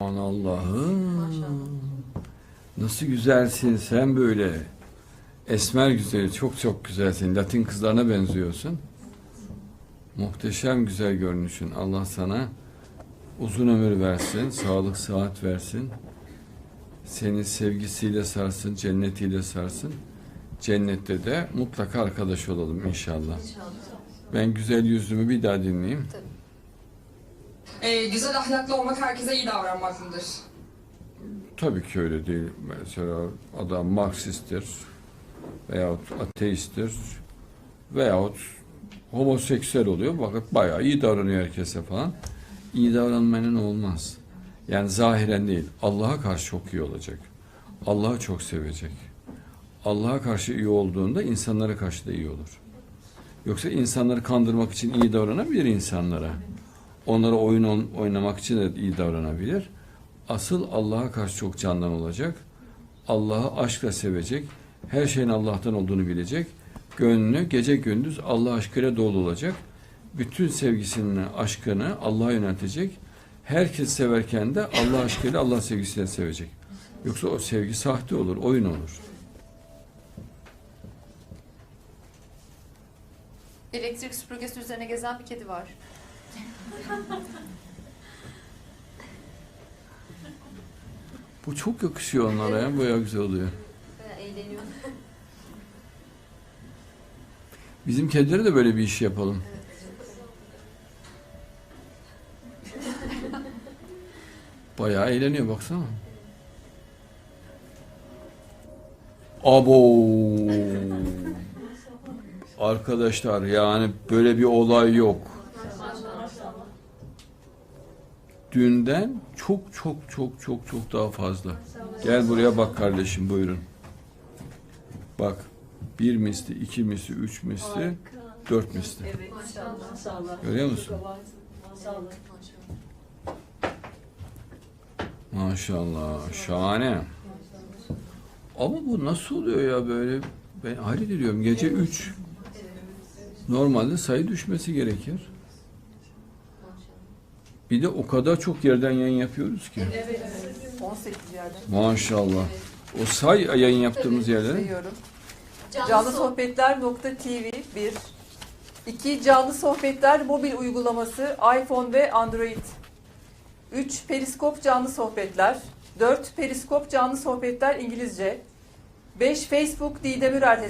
Aman Allah'ım. Nasıl güzelsin sen böyle. Esmer güzeli, çok çok güzelsin. Latin kızlarına benziyorsun. Muhteşem güzel görünüşün. Allah sana uzun ömür versin, sağlık, sıhhat versin. Seni sevgisiyle sarsın, cennetiyle sarsın. Cennette de mutlaka arkadaş olalım inşallah. Ben güzel yüzümü bir daha dinleyeyim. Ee, güzel ahlaklı olmak herkese iyi davranmak mıdır? Tabii ki öyle değil. Mesela adam Marksisttir veyahut ateisttir veyahut homoseksüel oluyor fakat bayağı iyi davranıyor herkese falan. İyi davranmanın olmaz. Yani zahiren değil. Allah'a karşı çok iyi olacak. Allah'ı çok sevecek. Allah'a karşı iyi olduğunda insanlara karşı da iyi olur. Yoksa insanları kandırmak için iyi davranabilir insanlara. Onlara oyun oynamak için de iyi davranabilir. Asıl Allah'a karşı çok candan olacak. Allah'ı aşkla sevecek. Her şeyin Allah'tan olduğunu bilecek. Gönlü gece gündüz Allah aşkıyla dolu olacak. Bütün sevgisini, aşkını Allah'a yöneltecek. Herkes severken de Allah aşkıyla Allah sevgisiyle sevecek. Yoksa o sevgi sahte olur, oyun olur. Elektrik süpürgesi üzerine gezen bir kedi var. Bu çok yakışıyor onlara ya. Bayağı güzel oluyor. Eğleniyor. Bizim kedilere de böyle bir iş yapalım. Bayağı eğleniyor baksana. Abo. Arkadaşlar yani böyle bir olay yok. Dünden çok çok çok çok çok daha fazla. Gel buraya bak kardeşim buyurun. Bak bir misli, iki misli, üç misli, dört misli. Evet, maşallah. Maşallah. Görüyor musun? Maşallah. Maşallah şahane. Ama bu nasıl oluyor ya böyle? Ben hayret ediyorum. Gece 3. Normalde sayı düşmesi gerekir. Bir de o kadar çok yerden yayın yapıyoruz ki. 18 yerden Maşallah. O say yayın yaptığımız yerlere. sayıyorum. Canlı Sohbetler.tv 1 2. Canlı Sohbetler mobil uygulaması iPhone ve Android 3. Periskop Canlı Sohbetler 4. Periskop Canlı Sohbetler İngilizce 5. Facebook Didem Ürel